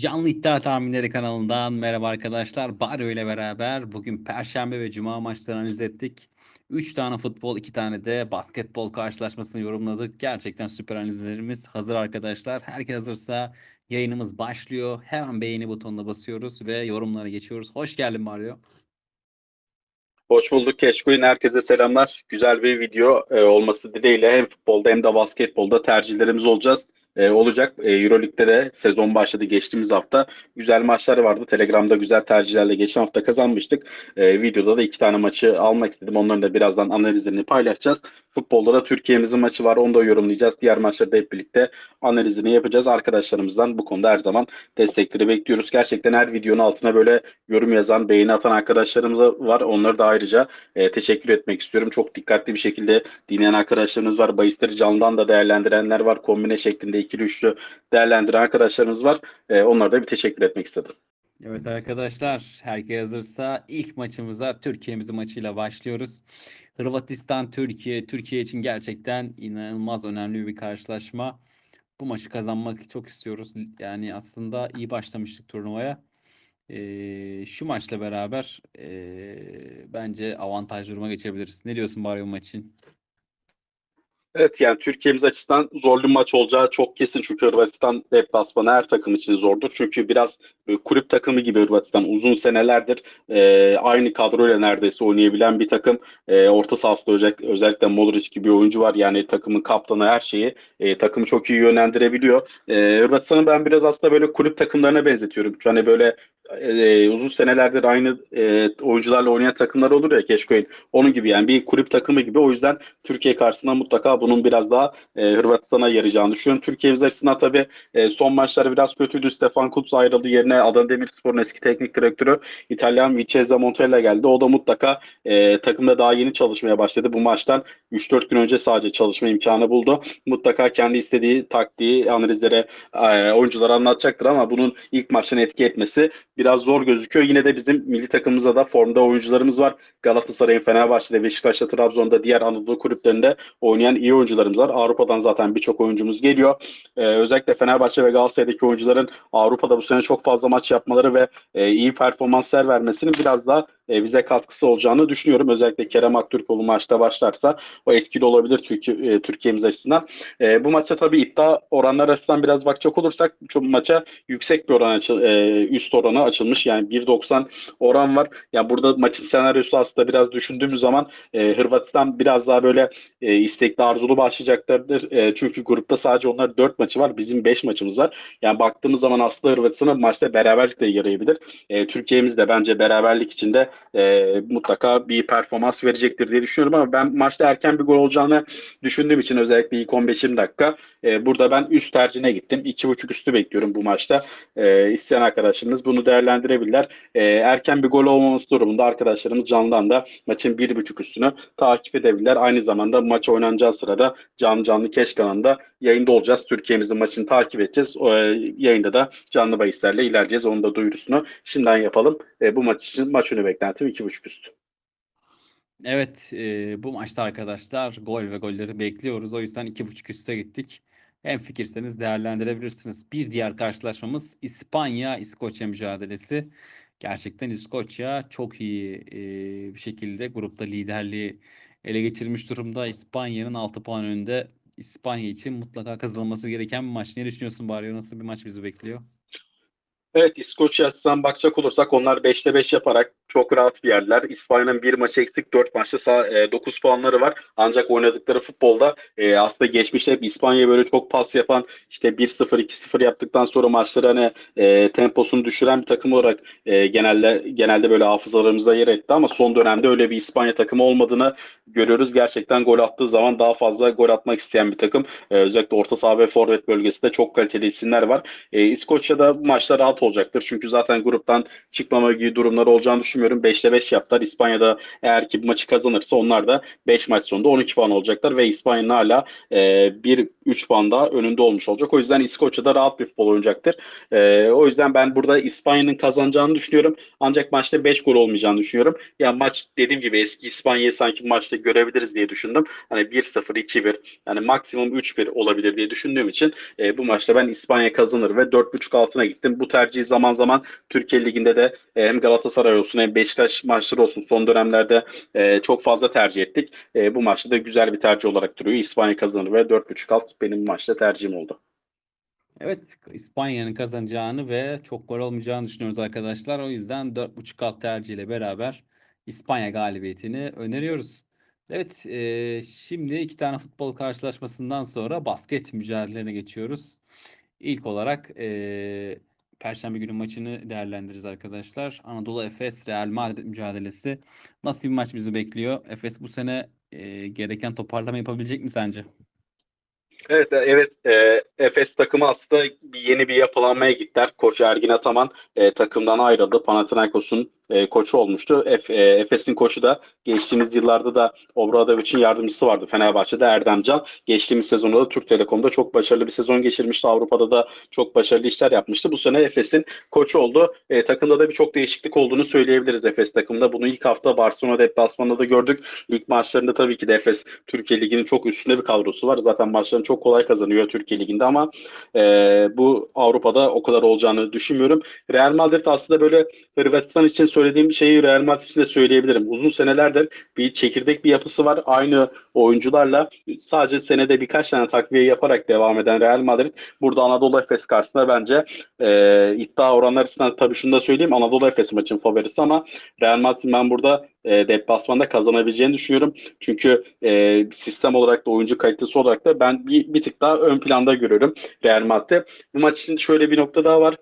Canlı İddia Tahminleri kanalından merhaba arkadaşlar. Barrio ile beraber bugün Perşembe ve Cuma maçlarını analiz ettik. 3 tane futbol, 2 tane de basketbol karşılaşmasını yorumladık. Gerçekten süper analizlerimiz hazır arkadaşlar. Herkes hazırsa yayınımız başlıyor. Hemen beğeni butonuna basıyoruz ve yorumlara geçiyoruz. Hoş geldin Mario. Hoş bulduk Keşkoy'un herkese selamlar. Güzel bir video e, olması dileğiyle hem futbolda hem de basketbolda tercihlerimiz olacağız e, olacak. E, Euroleague'de de sezon başladı geçtiğimiz hafta. Güzel maçlar vardı. Telegram'da güzel tercihlerle geçen hafta kazanmıştık. E, videoda da iki tane maçı almak istedim. Onların da birazdan analizlerini paylaşacağız. Futbolda da Türkiye'mizin maçı var. Onu da yorumlayacağız. Diğer maçları da hep birlikte analizini yapacağız. Arkadaşlarımızdan bu konuda her zaman destekleri bekliyoruz. Gerçekten her videonun altına böyle yorum yazan, beğeni atan arkadaşlarımız var. Onları da ayrıca e, teşekkür etmek istiyorum. Çok dikkatli bir şekilde dinleyen arkadaşlarımız var. Bahisleri canlıdan da değerlendirenler var. Kombine şeklinde ikili üçlü değerlendiren arkadaşlarımız var. E, onlara da bir teşekkür etmek istedim. Evet arkadaşlar, herkes hazırsa ilk maçımıza Türkiye'mizin maçıyla başlıyoruz. Hırvatistan Türkiye, Türkiye için gerçekten inanılmaz önemli bir karşılaşma. Bu maçı kazanmak çok istiyoruz. Yani aslında iyi başlamıştık turnuvaya. Ee, şu maçla beraber ee, bence avantajlı duruma geçebiliriz. Ne diyorsun bari bu maç için? Evet yani Türkiye'miz açısından zorlu maç olacağı çok kesin. Çünkü Hırvatistan deplasmanı her takım için zordur. Çünkü biraz e, kulüp takımı gibi Hırvatistan uzun senelerdir e, aynı kadroyla neredeyse oynayabilen bir takım. E, orta sahasında özellikle, özellikle Modric gibi bir oyuncu var. Yani takımın kaptanı her şeyi e, takımı çok iyi yönlendirebiliyor. E, Hırvatistan'ı ben biraz aslında böyle kulüp takımlarına benzetiyorum. Hani böyle e, uzun senelerdir aynı e, oyuncularla oynayan takımlar olur ya Keşkoy'un. Onun gibi yani bir kulüp takımı gibi. O yüzden Türkiye karşısında mutlaka bunun biraz daha e, Hırvatistan'a yarayacağını düşünüyorum. Türkiye'miz açısından tabii e, son maçları biraz kötüydü. Stefan Kuntz ayrıldı. Yerine Adana Demirspor'un eski teknik direktörü İtalyan Vincenzo Montella geldi. O da mutlaka e, takımda daha yeni çalışmaya başladı. Bu maçtan 3-4 gün önce sadece çalışma imkanı buldu. Mutlaka kendi istediği taktiği, analizlere e, oyunculara anlatacaktır ama bunun ilk maçtan etki etmesi biraz zor gözüküyor. Yine de bizim milli takımımızda da formda oyuncularımız var. Galatasaray'ın, Fenerbahçe'de, Beşiktaş'ta, Trabzon'da, diğer Anadolu kulüplerinde oynayan iyi oyuncularımız var. Avrupa'dan zaten birçok oyuncumuz geliyor. Ee, özellikle Fenerbahçe ve Galatasaray'daki oyuncuların Avrupa'da bu sene çok fazla maç yapmaları ve e, iyi performanslar vermesinin biraz daha e, bize katkısı olacağını düşünüyorum. Özellikle Kerem Aktürkoğlu maçta başlarsa o etkili olabilir Türkiye, e, Türkiye'miz açısından. E, bu maça tabii iddia oranlar açısından biraz bakacak olursak şu maça yüksek bir oran açıl, e, üst oranı açılmış. Yani 1.90 oran var. Yani burada maçın senaryosu aslında biraz düşündüğümüz zaman e, Hırvatistan biraz daha böyle e, istekli arzulu başlayacaklardır. E, çünkü grupta sadece onlar 4 maçı var. Bizim 5 maçımız var. Yani baktığımız zaman aslında Hırvatistan'a maçta beraberlikle yarayabilir. E, Türkiye'miz de bence beraberlik içinde e, mutlaka bir performans verecektir diye düşünüyorum ama ben maçta erken bir gol olacağını düşündüğüm için özellikle ilk 15-20 dakika e, burada ben üst tercihine gittim. 2.5 üstü bekliyorum bu maçta. E, isteyen arkadaşlarımız bunu değerlendirebilirler. E, erken bir gol olmaması durumunda arkadaşlarımız canlıdan da maçın 1.5 üstünü takip edebilirler. Aynı zamanda maç oynanacağı sırada canlı canlı Keş kanalında yayında olacağız. Türkiye'mizin maçını takip edeceğiz. O, e, yayında da canlı bahislerle ilerleyeceğiz. Onun da duyurusunu şimdiden yapalım. E, bu maç için maç önü beklentim 2.5 üst. Evet, e, bu maçta arkadaşlar gol ve golleri bekliyoruz. O yüzden 2.5 üste gittik. Hem fikirseniz değerlendirebilirsiniz. Bir diğer karşılaşmamız İspanya-İskoçya mücadelesi. Gerçekten İskoçya çok iyi e, bir şekilde grupta liderliği ele geçirmiş durumda. İspanya'nın 6 puan önünde. İspanya için mutlaka kazanılması gereken bir maç. Ne düşünüyorsun Barrio? Nasıl bir maç bizi bekliyor? Evet İskoçya açısından bakacak olursak onlar 5'te 5 yaparak çok rahat bir yerler. İspanya'nın bir maç eksik 4 maçta e, 9 puanları var. Ancak oynadıkları futbolda e, aslında geçmişte hep İspanya böyle çok pas yapan işte 1-0 2-0 yaptıktan sonra maçları hani e, temposunu düşüren bir takım olarak e, genelde genelde böyle hafızalarımızda yer etti ama son dönemde öyle bir İspanya takımı olmadığını görüyoruz. Gerçekten gol attığı zaman daha fazla gol atmak isteyen bir takım. E, özellikle orta saha ve forvet bölgesinde çok kaliteli isimler var. E, İskoçya'da maçlar rahat olacaktır. Çünkü zaten gruptan çıkmama gibi durumları olacağını düşünmüyorum düşünmüyorum. 5'te 5 yaptılar. İspanya'da eğer ki bu maçı kazanırsa onlar da 5 maç sonunda 12 puan olacaklar ve İspanya'nın hala e, 1-3 puan daha önünde olmuş olacak. O yüzden İskoçya'da rahat bir futbol oynayacaktır. E, o yüzden ben burada İspanya'nın kazanacağını düşünüyorum. Ancak maçta 5 gol olmayacağını düşünüyorum. Yani maç dediğim gibi eski İspanya'yı sanki maçta görebiliriz diye düşündüm. Hani 1-0, 2-1 yani maksimum 3-1 olabilir diye düşündüğüm için e, bu maçta ben İspanya kazanır ve 4.5 altına gittim. Bu tercihi zaman zaman Türkiye Ligi'nde de e, hem Galatasaray olsun hem Beşiktaş maçları olsun son dönemlerde e, çok fazla tercih ettik. E, bu maçta da güzel bir tercih olarak duruyor. İspanya kazanır ve 4.5 alt benim maçta tercihim oldu. Evet, İspanya'nın kazanacağını ve çok gol olmayacağını düşünüyoruz arkadaşlar. O yüzden 4.5 alt tercihiyle beraber İspanya galibiyetini öneriyoruz. Evet, e, şimdi iki tane futbol karşılaşmasından sonra basket mücadelelerine geçiyoruz. İlk olarak e, Perşembe günü maçını değerlendiririz arkadaşlar. Anadolu Efes Real Madrid mücadelesi. Nasıl bir maç bizi bekliyor? Efes bu sene e, gereken toparlama yapabilecek mi sence? Evet, evet. E, Efes takımı aslında bir yeni bir yapılanmaya gittiler. Koç Ergin Ataman e, takımdan ayrıldı. Panathinaikos'un e, koçu olmuştu. E, Efes'in koçu da geçtiğimiz yıllarda da Obradovic'in yardımcısı vardı Fenerbahçe'de Erdemcan. Geçtiğimiz sezonda da Türk Telekom'da çok başarılı bir sezon geçirmişti. Avrupa'da da çok başarılı işler yapmıştı. Bu sene Efes'in koçu oldu. E, takımda da birçok değişiklik olduğunu söyleyebiliriz Efes takımında. Bunu ilk hafta Barcelona deplasmanında da gördük. Lig maçlarında tabii ki de Efes Türkiye Ligi'nin çok üstünde bir kadrosu var. Zaten maçlarını çok kolay kazanıyor Türkiye Ligi'nde ama e, bu Avrupa'da o kadar olacağını düşünmüyorum. Real Madrid aslında böyle Hırvatistan için söylediğim şeyi Real Madrid için de söyleyebilirim. Uzun senelerdir bir çekirdek bir yapısı var. Aynı oyuncularla sadece senede birkaç tane takviye yaparak devam eden Real Madrid burada Anadolu Efes karşısında bence e, iddia oranları açısından tabii şunu da söyleyeyim. Anadolu Efes maçın favorisi ama Real Madrid ben burada e, deplasmanda kazanabileceğini düşünüyorum. Çünkü e, sistem olarak da oyuncu kalitesi olarak da ben bir, bir tık daha ön planda görüyorum Real Madrid'de. Bu maç için şöyle bir nokta daha var.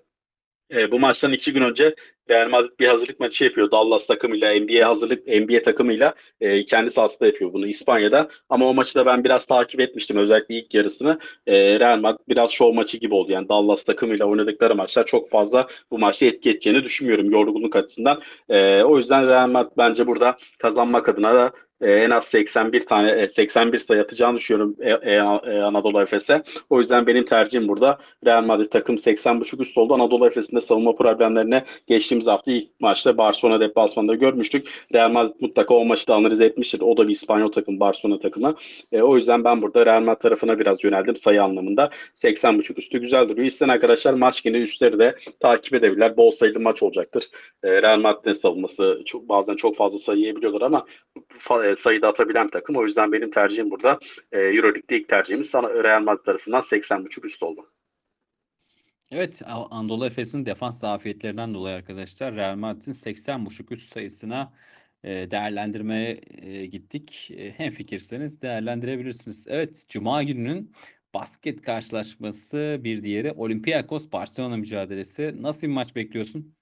E, bu maçtan iki gün önce Real Madrid bir hazırlık maçı yapıyor. Dallas takımıyla, NBA hazırlık NBA takımıyla e, kendi sahasında yapıyor bunu İspanya'da. Ama o maçı da ben biraz takip etmiştim özellikle ilk yarısını. E, Real Madrid biraz şov maçı gibi oldu. Yani Dallas takımıyla oynadıkları maçlar çok fazla bu maçta etki edeceğini düşünmüyorum yorgunluk açısından. E, o yüzden Real Madrid bence burada kazanmak adına da e, en az 81 tane e, 81 sayı atacağını düşünüyorum e, e, e, Anadolu Efes'e. O yüzden benim tercihim burada Real Madrid takım 80.5 üst oldu. Anadolu Efes'in de savunma problemlerine geçtiğimiz hafta ilk maçta Barcelona deplasmanında görmüştük. Real Madrid mutlaka o maçı da analiz etmiştir. O da bir İspanyol takım Barcelona takımı. E, o yüzden ben burada Real Madrid tarafına biraz yöneldim sayı anlamında. 80.5 üstü güzel duruyor. İsteyen arkadaşlar maç günü üstleri de takip edebilirler. Bol sayılı maç olacaktır. E, Real Madrid'in savunması çok, bazen çok fazla sayı yiyebiliyorlar ama sayıda atabilen takım. O yüzden benim tercihim burada e, Euroleague'de ilk tercihimiz sana Real Madrid tarafından 80.5 üst oldu. Evet, Anadolu Efes'in defans zafiyetlerinden dolayı arkadaşlar Real Madrid'in 80.5 üst sayısına e, değerlendirmeye e, gittik. E, hem fikirseniz değerlendirebilirsiniz. Evet, Cuma gününün basket karşılaşması bir diğeri Olympiakos Barcelona mücadelesi. Nasıl bir maç bekliyorsun?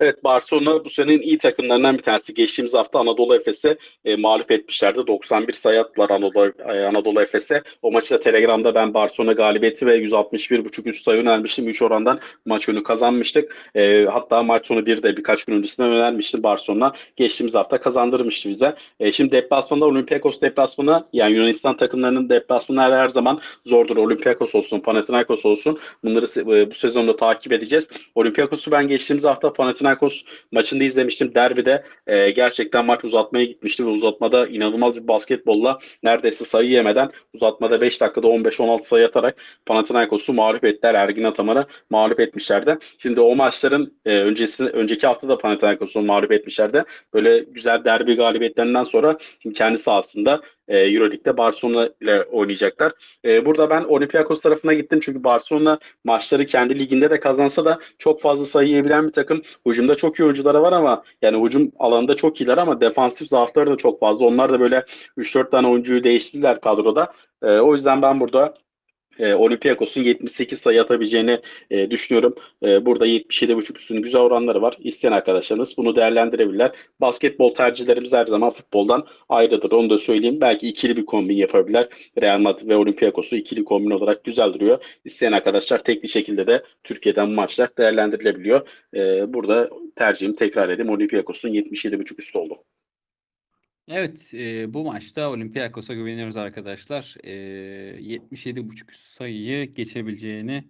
Evet Barcelona bu senenin iyi takımlarından bir tanesi. Geçtiğimiz hafta Anadolu Efes'e e, mağlup etmişlerdi. 91 sayı attılar Anadolu, e, Anadolu Efes'e. O maçı da Telegram'da ben Barcelona galibiyeti ve 161.5 üst sayı önermiştim. 3 orandan maç önü kazanmıştık. E, hatta maç sonu bir de birkaç gün öncesinden önermiştim Barcelona. Geçtiğimiz hafta kazandırmıştı bize. E, şimdi deplasmanda Olympiakos deplasmana yani Yunanistan takımlarının deplasmanı her zaman zordur. Olympiakos olsun, Panathinaikos olsun. Bunları e, bu sezonda takip edeceğiz. Olympiakos'u ben geçtiğimiz hafta Panathinaikos Panathinaikos maçında izlemiştim. Derbide e, gerçekten maç uzatmaya gitmişti ve uzatmada inanılmaz bir basketbolla neredeyse sayı yemeden uzatmada 5 dakikada 15-16 sayı atarak Panathinaikos'u mağlup ettiler. Ergin Ataman'ı mağlup etmişlerdi. Şimdi o maçların e, öncesi önceki hafta da Panathinaikos'u mağlup etmişlerdi. Böyle güzel derbi galibiyetlerinden sonra şimdi kendi sahasında e, Euroleague'de Barcelona ile oynayacaklar. E, burada ben Olympiakos tarafına gittim çünkü Barcelona maçları kendi liginde de kazansa da çok fazla sayı yiyebilen bir takım. Hücumda çok iyi oyuncuları var ama yani hücum alanında çok iyiler ama defansif zaafları da çok fazla. Onlar da böyle 3-4 tane oyuncuyu değiştirdiler kadroda. E, o yüzden ben burada e, Olympiakos'un 78 sayı atabileceğini e, düşünüyorum. E, burada 77.5 üstünün güzel oranları var. İsteyen arkadaşlarınız bunu değerlendirebilirler. Basketbol tercihlerimiz her zaman futboldan ayrıdır. Onu da söyleyeyim. Belki ikili bir kombin yapabilirler. Real Madrid ve Olympiakos'u ikili kombin olarak güzel duruyor. İsteyen arkadaşlar tekli şekilde de Türkiye'den maçlar değerlendirilebiliyor. E, burada tercihim tekrar edeyim. Olympiakos'un 77.5 üstü oldu. Evet, e, bu maçta Olympiakos'a güveniyoruz arkadaşlar. E, 77.5 sayıyı geçebileceğini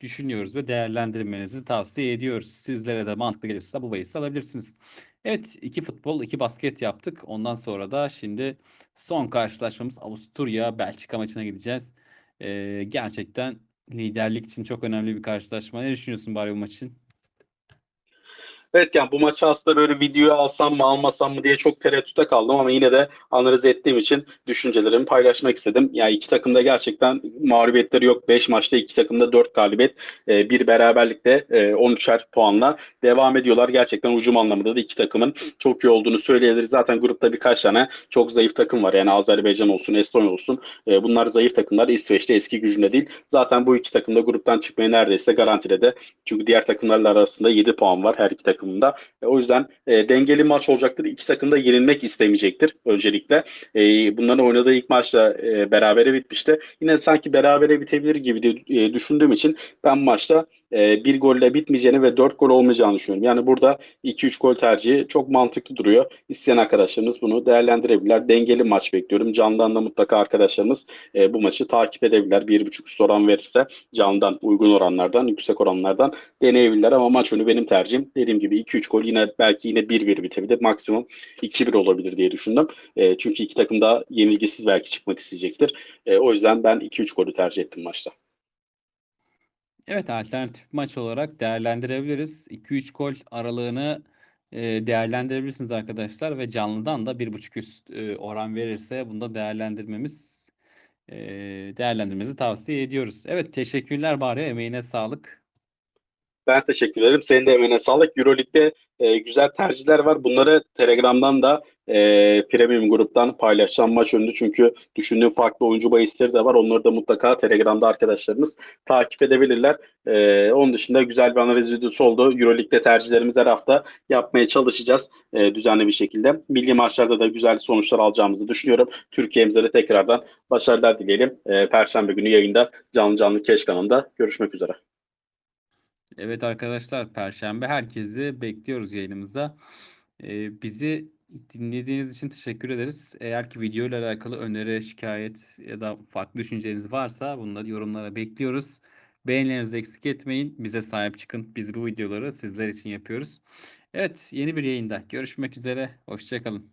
düşünüyoruz ve değerlendirmenizi tavsiye ediyoruz. Sizlere de mantıklı gelirse bu bahisi alabilirsiniz. Evet, iki futbol, iki basket yaptık. Ondan sonra da şimdi son karşılaşmamız Avusturya Belçika maçına gideceğiz. E, gerçekten liderlik için çok önemli bir karşılaşma. Ne düşünüyorsun bari bu maç için? Evet yani bu maçı aslında böyle videoya alsam mı almasam mı diye çok tereddüte kaldım ama yine de analiz ettiğim için düşüncelerimi paylaşmak istedim. Yani iki takımda gerçekten mağlubiyetleri yok. 5 maçta iki takımda 4 galibiyet, e, bir beraberlikte e, 13'er puanla devam ediyorlar. Gerçekten ucum anlamında da iki takımın çok iyi olduğunu söyleyebiliriz. Zaten grupta birkaç tane çok zayıf takım var. Yani Azerbaycan olsun, Estonya olsun. E, bunlar zayıf takımlar. İsveç'te eski gücünde değil. Zaten bu iki takım da gruptan çıkmayı neredeyse garantiledi. Çünkü diğer takımlarla arasında 7 puan var her iki takımda. E, o yüzden e, dengeli maç olacaktır. İki takım da yenilmek istemeyecektir öncelikle. E, bunların oynadığı ilk maçta e, berabere bitmişti. Yine sanki berabere bitebilir gibi de, e, düşündüğüm için ben maçta e, bir golle bitmeyeceğini ve dört gol olmayacağını düşünüyorum. Yani burada 2-3 gol tercihi çok mantıklı duruyor. İsteyen arkadaşlarımız bunu değerlendirebilirler. Dengeli maç bekliyorum. Candan da mutlaka arkadaşlarımız e, bu maçı takip edebilirler. 1.5 üst oran verirse candan uygun oranlardan, yüksek oranlardan deneyebilirler ama maç önü benim tercihim. Dediğim gibi 2-3 gol yine belki yine 1-1 bitebilir. Maksimum 2-1 olabilir diye düşündüm. E, çünkü iki takım da yenilgisiz belki çıkmak isteyecektir. E, o yüzden ben 2-3 golü tercih ettim maçta. Evet, alternatif maç olarak değerlendirebiliriz. 2-3 gol aralığını e, değerlendirebilirsiniz arkadaşlar ve canlıdan da 1.5 üst e, oran verirse bunu da değerlendirmemiz e, değerlendirmemizi tavsiye ediyoruz. Evet, teşekkürler Bahri, emeğine sağlık. Ben teşekkür ederim. Senin de emeğine sağlık. Euroleague'de e, güzel tercihler var. Bunları Telegram'dan da e, Premium gruptan paylaşacağım maç önünde. Çünkü düşündüğüm farklı oyuncu bahisleri de var. Onları da mutlaka Telegram'da arkadaşlarımız takip edebilirler. E, onun dışında güzel bir analiz videosu oldu. Euroleague'de tercihlerimizi her hafta yapmaya çalışacağız e, düzenli bir şekilde. Milli maçlarda da güzel sonuçlar alacağımızı düşünüyorum. Türkiye'mize de tekrardan başarılar dileyelim. E, Perşembe günü yayında canlı canlı Keş kanalında görüşmek üzere. Evet arkadaşlar, Perşembe herkesi bekliyoruz yayınımıza. Ee, bizi dinlediğiniz için teşekkür ederiz. Eğer ki video ile alakalı öneri, şikayet ya da farklı düşünceleriniz varsa bunları yorumlara bekliyoruz. Beğenilerinizi eksik etmeyin. Bize sahip çıkın. Biz bu videoları sizler için yapıyoruz. Evet, yeni bir yayında görüşmek üzere. Hoşçakalın.